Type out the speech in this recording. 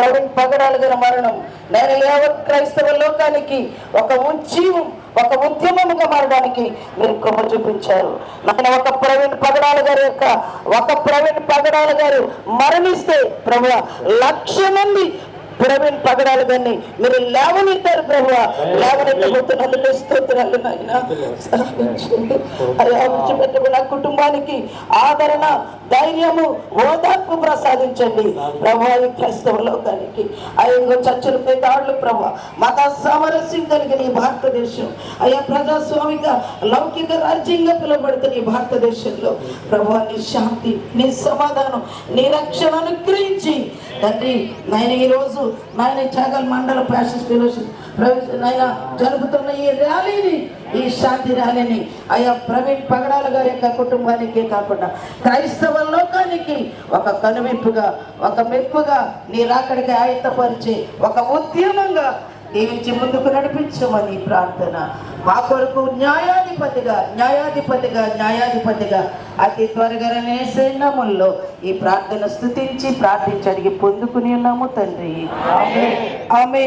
ప్రవీణ్ పగడాల మరణం. నేను యావత్ క్రైస్తవ లోకానికి ఒక ఉద్యమం ఒక ఉద్యమముగా మారడానికి మీరు కృప చూపించారు. నాయన ఒక ప్రవీణ్ పగడాల గారి యొక్క ఒక ప్రవీణ్ పగడాల గారు మరణిస్తే ప్రభు లక్ష మంది ప్రవీణ్ పగడాలు కానీ మీరు లేవనెత్తారు ప్రభు లేవనెత్తబోతున్నందుకు స్తోత్రాలు నాయన. సహాయించండి. కుటుంబానికి ఆదరణ ధైర్యము ఓదార్పు ప్రసాదించండి. ప్రభు ఈ క్రైస్తవ లోకానికి. అయ్యో చర్చలపై దాడులు ప్రభు మత సామరస్యం కలిగిన ఈ భారతదేశం. అయ్యా ప్రజాస్వామిక లౌకిక రాజ్యంగా పిలువబడుతున్న ఈ భారతదేశంలో ప్రభు నీ శాంతి నీ సమాధానం నీ రక్షణ అనుగ్రహించి. తండ్రి నేను ఈ రోజు నాయన చాగల్ మండల ప్యాషన్స్ ఫెలోషిప్ నాయన జరుపుతున్న ఈ ర్యాలీని ఈ శాంతి ర్యాలీని అయ్యా ప్రవీణ్ పగడాల గారి యొక్క కుటుంబానికే కాకుండా క్రైస్తవ లోకానికి ఒక కనువింపుగా ఒక మెప్పుగా నీ రాకడికి ఆయత్తపరిచి ఒక ఉద్యమంగా దీవించి ముందుకు నడిపించమని ప్రార్థన. మా కొరకు న్యాయాధిపతిగా న్యాయాధిపతిగా న్యాయాధిపతిగా అతి త్వరగా నేసేనముల్లో ఈ ప్రార్థన స్థుతించి ప్రార్థించి అడిగి పొందుకుని ఉన్నాము తండ్రి. ఆమె